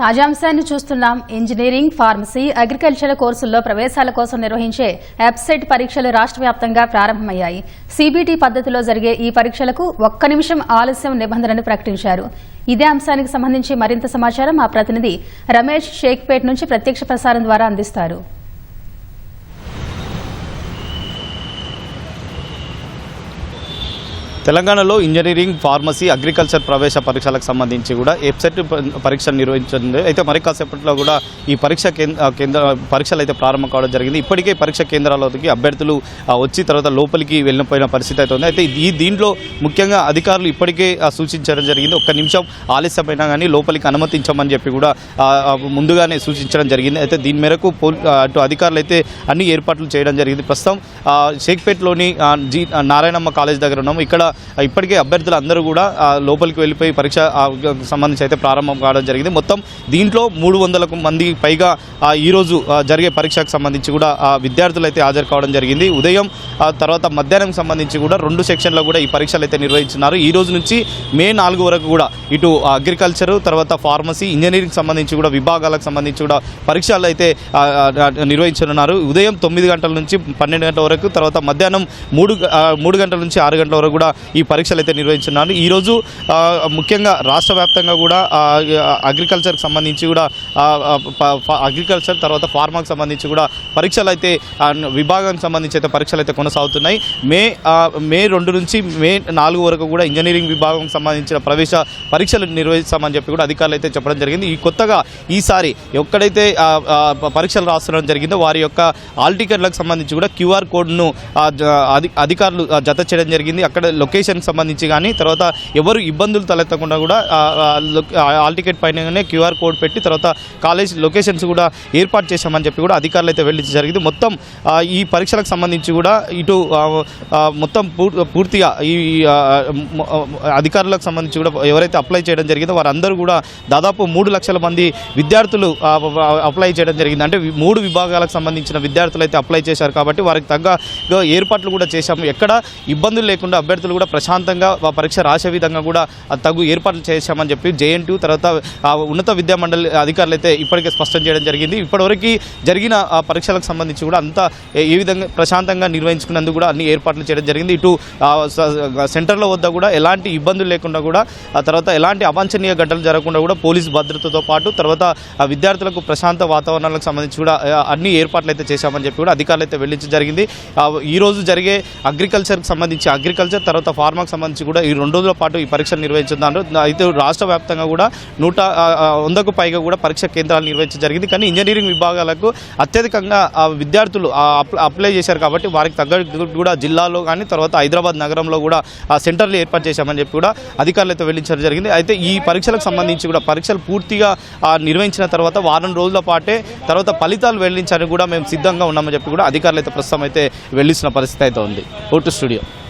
తాజాంశాన్ని చూస్తున్నాం. Engineering pharmacy agriculture కోర్సుల్లో ప్రవేశాల కోసం నిర్వహించే వెబ్సైట్ పరీక్షలు రాష్ట్ర వ్యాప్తంగా ప్రారంభమయ్యాయి. సీబీటీ పద్ధతిలో జరిగే ఈ పరీక్షలకు ఒక్క నిమిషం ఆలస్యం నిబంధనను ప్రకటించారు. ఇదే అంశానికి సంబంధించి మరింత సమాచారం మా ప్రతినిధి రమేష్ షేక్పేట్ నుంచి ప్రత్యక్ష ప్రసారం ద్వారా అందిస్తారు. తెలంగాణలో ఇంజనీరింగ్ ఫార్మసీ అగ్రికల్చర్ ప్రవేశ పరీక్షలకు సంబంధించి కూడా వెబ్సైట్ ప- పరీక్ష నిర్వహించింది అయితే మరి కాసేపట్లో కూడా ఈ పరీక్ష కేంద్ర కేంద్ర పరీక్షలు అయితే ప్రారంభం కావడం జరిగింది. ఇప్పటికే పరీక్ష కేంద్రాలకి అభ్యర్థులు వచ్చి తర్వాత లోపలికి వెళ్ళిపోయిన పరిస్థితి అయితే ఉంది. అయితే ఈ దీంట్లో ముఖ్యంగా అధికారులు ఇప్పటికే ఆ, సూచించడం జరిగింది. ఒక్క నిమిషం ఆలస్యమైనా కానీ లోపలికి అనుమతించమని చెప్పి కూడా ముందుగానే సూచించడం జరిగింది. అయితే దీని మేరకు పోల్ అటు అధికారులు అయితే అన్ని ఏర్పాట్లు చేయడం జరిగింది. ప్రస్తుతం షేక్పేట్లోని జీ నారాయణమ్మ కాలేజ్ దగ్గర ఉన్నాము. ఇక్కడ ఇప్పటికే అభ్యర్థులు అందరూ కూడా లోపలికి వెళ్ళిపోయి పరీక్ష సంబంధించి అయితే ప్రారంభం కావడం జరిగింది. మొత్తం దీంట్లో మూడు వందలకు మంది పైగా ఈరోజు జరిగే పరీక్షకు సంబంధించి కూడా విద్యార్థులు అయితే హాజరు కావడం జరిగింది. ఉదయం తర్వాత మధ్యాహ్నం సంబంధించి కూడా రెండు సెక్షన్లో కూడా ఈ పరీక్షలు అయితే నిర్వహించున్నారు. ఈ రోజు నుంచి మే నాలుగు వరకు కూడా ఇటు అగ్రికల్చర్ తర్వాత ఫార్మసీ ఇంజనీరింగ్ సంబంధించి కూడా విభాగాలకు సంబంధించి కూడా పరీక్షలు అయితే నిర్వహించనున్నారు. ఉదయం తొమ్మిది గంటల నుంచి పన్నెండు గంటల వరకు తర్వాత మధ్యాహ్నం మూడు మూడు గంటల నుంచి ఆరు గంటల వరకు కూడా ఈ పరీక్షలు అయితే నిర్వహించున్నారు ఈరోజు ముఖ్యంగా రాష్ట్ర వ్యాప్తంగా కూడా అగ్రికల్చర్కి సంబంధించి కూడా అగ్రికల్చర్ తర్వాత ఫార్మాకి సంబంధించి కూడా పరీక్షలు అయితే విభాగానికి సంబంధించి అయితే పరీక్షలు అయితే కొనసాగుతున్నాయి. మే మే రెండు నుంచి మే నాలుగు వరకు కూడా ఇంజనీరింగ్ విభాగం సంబంధించిన ప్రవేశ పరీక్షలు నిర్వహిస్తామని చెప్పి కూడా అధికారులు అయితే చెప్పడం జరిగింది. ఈ కొత్తగా ఈసారి ఎక్కడైతే పరీక్షలు రాస్తుండడం జరిగిందో వారి యొక్క ఆల్ టికెట్లకు సంబంధించి కూడా క్యూఆర్ కోడ్ను అధికారులు జత చేయడం జరిగింది. అక్కడ లొకేషన్కి సంబంధించి కానీ తర్వాత ఎవరు ఇబ్బందులు తలెత్తకుండా కూడా ఆ, ఆల్ టికెట్ పైననే క్యూఆర్ కోడ్ పెట్టి తర్వాత కాలేజ్ లొకేషన్స్ కూడా ఏర్పాటు చేశామని చెప్పి కూడా అధికారులు అయితే వెళ్ళి జరిగింది. మొత్తం ఈ పరీక్షలకు సంబంధించి కూడా ఇటు మొత్తం పూర్- పూర్తిగా ఈ అధికారులకు సంబంధించి కూడా ఎవరైతే అప్లై చేయడం జరిగిందో వారందరూ కూడా దాదాపు మూడు లక్షల మంది విద్యార్థులు అప్లై చేయడం జరిగింది. అంటే మూడు విభాగాలకు సంబంధించిన విద్యార్థులు అయితే అప్లై చేశారు కాబట్టి వారికి తగ్గ ఏర్పాట్లు కూడా చేశాము. ఎక్కడ ఇబ్బందులు లేకుండా అభ్యర్థులు కూడా ప్రశాంతంగా ఆ పరీక్ష రాసే విధంగా కూడా తగు ఏర్పాట్లు చేశామని చెప్పి జేఎన్టీయూ తర్వాత ఆ ఉన్నత విద్యా మండలి అధికారులు అయితే ఇప్పటికే స్పష్టం చేయడం జరిగింది. ఇప్పటివరకు జరిగిన ఆ పరీక్షలకు సంబంధించి కూడా అంతా ఏ- విధంగా ప్రశాంతంగా నిర్వహించుకున్నందుకు కూడా అన్ని ఏర్పాట్లు చేయడం జరిగింది. ఇటు సెంటర్ల వద్ద కూడా ఎలాంటి ఇబ్బందులు లేకుండా కూడా ఆ తర్వాత ఎలాంటి అవాంఛనీయ ఘటనలు జరగకుండా కూడా పోలీస్ భద్రతతో పాటు తర్వాత విద్యార్థులకు ప్రశాంత వాతావరణాలకు సంబంధించి కూడా అన్ని ఏర్పాట్లు అయితే చేశామని చెప్పి కూడా అధికారులు అయితే వెళ్ళించడం జరిగింది. ఈరోజు జరిగే అగ్రికల్చర్కి సంబంధించి అగ్రికల్చర్ తర్వాత ఫార్మాకి సంబంధించి కూడా ఈ రెండు రోజుల పాటు ఈ పరీక్షలు నిర్వహించుతున్నారు. అయితే రాష్ట్ర వ్యాప్తంగా కూడా నూట వందకు పైగా కూడా పరీక్ష కేంద్రాలు నిర్వహించడం జరిగింది. కానీ ఇంజనీరింగ్ విభాగాలకు అత్యధికంగా విద్యార్థులు అప్ల- అప్లై చేశారు కాబట్టి వారికి తగ్గట్టు కూడా జిల్లాలో కానీ తర్వాత హైదరాబాద్ నగరంలో కూడా ఆ సెంటర్లు ఏర్పాటు చేశామని చెప్పి కూడా అధికారులతో వెళ్ళించడం జరిగింది. అయితే ఈ పరీక్షలకు సంబంధించి కూడా పరీక్షలు పూర్తిగా నిర్వహించిన తర్వాత వారం రోజుల పాటే తర్వాత ఫలితాలు వెల్లించడానికి కూడా మేము సిద్ధంగా ఉన్నామని చెప్పి కూడా అధికారులు అయితే ప్రస్తుతం అయితే వెళ్ళిస్తున్న పరిస్థితి అయితే ఉంది. Vote studio.